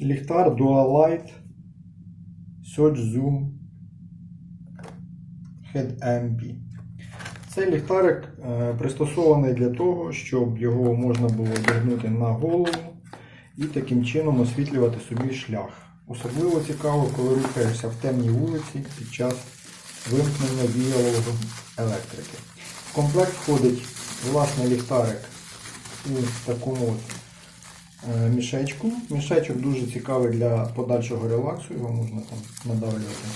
ліхтар Dual Light Search Zoom Head MP. Цей ліхтарик е, пристосований для того, щоб його можна було одягнути на голову і таким чином освітлювати собі шлях. Особливо цікаво, коли рухаєшся в темній вулиці під час вимкнення віялового електрики. В комплект входить власний ліхтарик у такому мішечку. Мішечок дуже цікавий для подальшого релаксу, його можна там надавлювати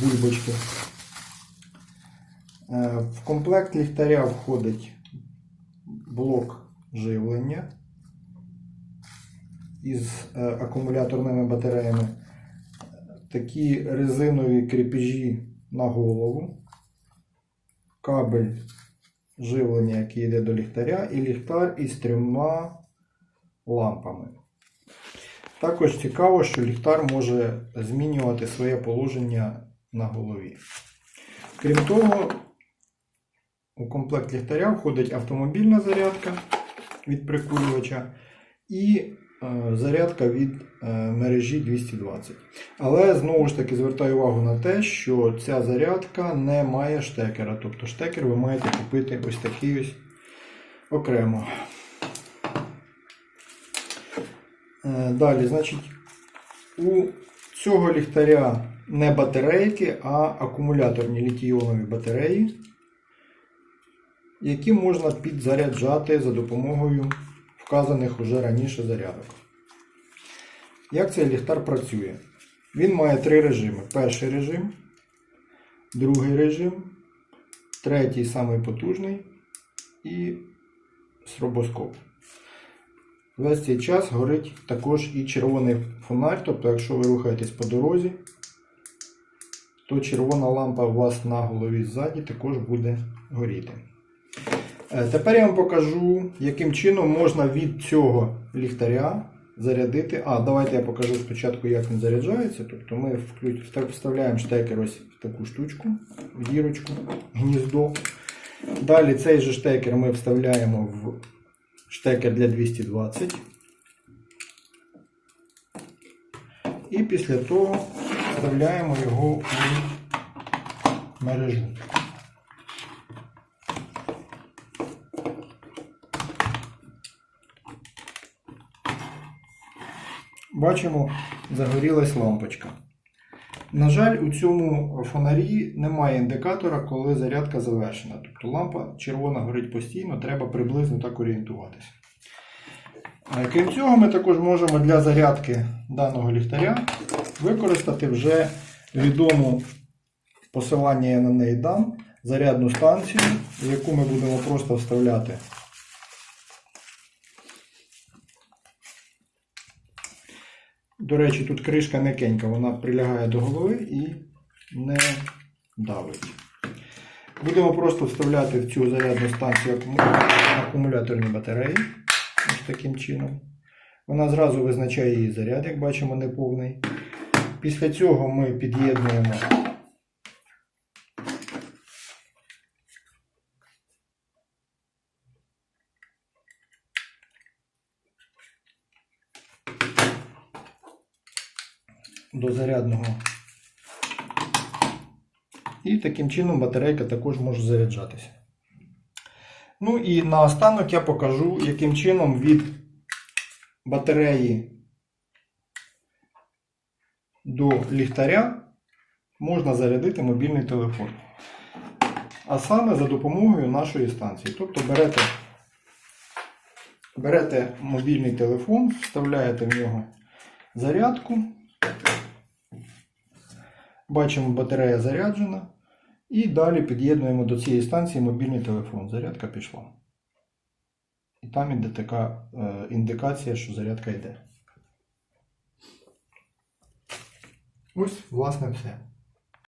бульбочки. Е, В комплект ліхтаря входить блок живлення із е, акумуляторними батареями, такі резинові кріпежі на голову, кабель живлення, який йде до ліхтаря, і ліхтар із трьома лампами. Також цікаво, що ліхтар може змінювати своє положення на голові. Крім того, у комплект ліхтаря входить автомобільна зарядка від прикурювача і е, зарядка від е, мережі 220. Але знову ж таки звертаю увагу на те, що ця зарядка не має штекера. Тобто штекер ви маєте купити ось такий ось окремо. Далі, значить, у цього ліхтаря не батарейки, а акумуляторні літій-іонові батареї, які можна підзаряджати за допомогою вказаних уже раніше зарядок. Як цей ліхтар працює? Він має три режими. Перший режим, другий режим, третій самий потужний і стробоскоп. Весь цей час горить також і червоний фонарь, тобто, якщо ви рухаєтесь по дорозі, то червона лампа у вас на голові ззаді також буде горіти. Е, Тепер я вам покажу, яким чином можна від цього ліхтаря зарядити. А, давайте я покажу спочатку, як він заряджається. Тобто ми вставляємо штекер ось в таку штучку, в дірочку, гніздо. Далі цей же штекер ми вставляємо в штекер для 220. І після того вставляємо його у мережу. Бачимо, загорілась лампочка. На жаль, у цьому фонарі немає індикатора, коли зарядка завершена. Тобто лампа червона горить постійно, треба приблизно так орієнтуватися. Крім цього, ми також можемо для зарядки даного ліхтаря використати вже відому посилання я на неї дам, зарядну станцію, в яку ми будемо просто вставляти До речі, тут кришка м'якенька, вона прилягає до голови і не давить. Будемо просто вставляти в цю зарядну станцію акумуляторні батареї. Ось таким чином. Вона зразу визначає її заряд, як бачимо, неповний. Після цього ми під'єднуємо до зарядного. І таким чином батарейка також може заряджатися. Ну і наостанок я покажу, яким чином від батареї до ліхтаря можна зарядити мобільний телефон. А саме за допомогою нашої станції. Тобто берете, берете мобільний телефон, вставляєте в нього зарядку. Бачимо, батарея заряджена. І далі під'єднуємо до цієї станції мобільний телефон. Зарядка пішла. І там іде така е, індикація, що зарядка йде. Ось, власне, все.